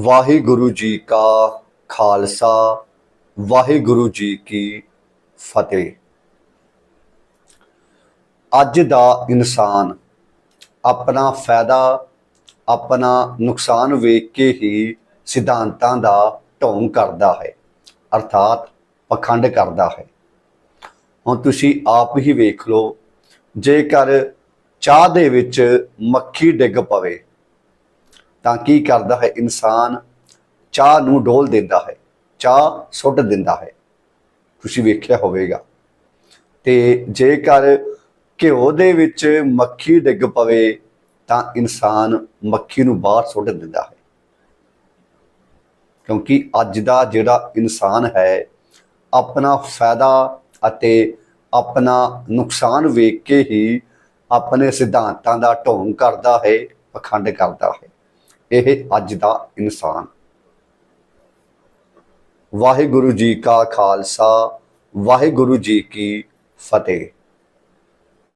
ਵਾਹਿਗੁਰੂ ਜੀ ਕਾ ਖਾਲਸਾ, ਵਾਹਿਗੁਰੂ ਜੀ ਕੀ ਫਤਿਹ। ਅੱਜ ਦਾ ਇਨਸਾਨ ਆਪਣਾ ਫਾਇਦਾ, ਆਪਣਾ ਨੁਕਸਾਨ ਵੇਖ ਕੇ ਹੀ ਸਿਧਾਂਤਾਂ ਦਾ ਢੋਂਗ ਕਰਦਾ ਹੈ, ਅਰਥਾਤ ਪਖੰਡ ਕਰਦਾ ਹੈ। ਹੁਣ ਤੁਸੀਂ ਆਪ ਹੀ ਵੇਖ ਲਓ, ਜੇਕਰ ਚਾਹ ਦੇ ਵਿੱਚ ਮੱਖੀ ਡਿੱਗ ਪਵੇ ਤਾਂ ਕੀ ਕਰਦਾ ਹੈ? ਇਨਸਾਨ ਚਾਹ ਨੂੰ ਡੋਲ ਦਿੰਦਾ ਹੈ, ਚਾਹ ਸੁੱਟ ਦਿੰਦਾ ਹੈ। ਤੁਸੀਂ ਵੇਖਿਆ ਹੋਵੇਗਾ। ਤੇ ਜੇਕਰ ਘਿਓ ਦੇ ਵਿੱਚ ਮੱਖੀ ਡਿੱਗ ਪਵੇ, ਤਾਂ ਇਨਸਾਨ ਮੱਖੀ ਨੂੰ ਬਾਹਰ ਸੁੱਟ ਦਿੰਦਾ ਹੈ। ਕਿਉਂਕਿ ਅੱਜ ਦਾ ਜਿਹੜਾ ਇਨਸਾਨ ਹੈ, ਆਪਣਾ ਫਾਇਦਾ ਅਤੇ ਆਪਣਾ ਨੁਕਸਾਨ ਵੇਖ ਕੇ ਹੀ ਆਪਣੇ ਸਿਧਾਂਤਾਂ ਦਾ ਢੋਂਗ ਕਰਦਾ ਹੈ, ਪਖੰਡ ਕਰਦਾ ਹੈ। ਇਹ ਅੱਜ ਦਾ ਇਨਸਾਨ। ਵਾਹਿਗੁਰੂ ਜੀ ਕਾ ਖਾਲਸਾ ਵਾਹਿਗੁਰੂ ਜੀ ਕੀ ਫਤਿਹ।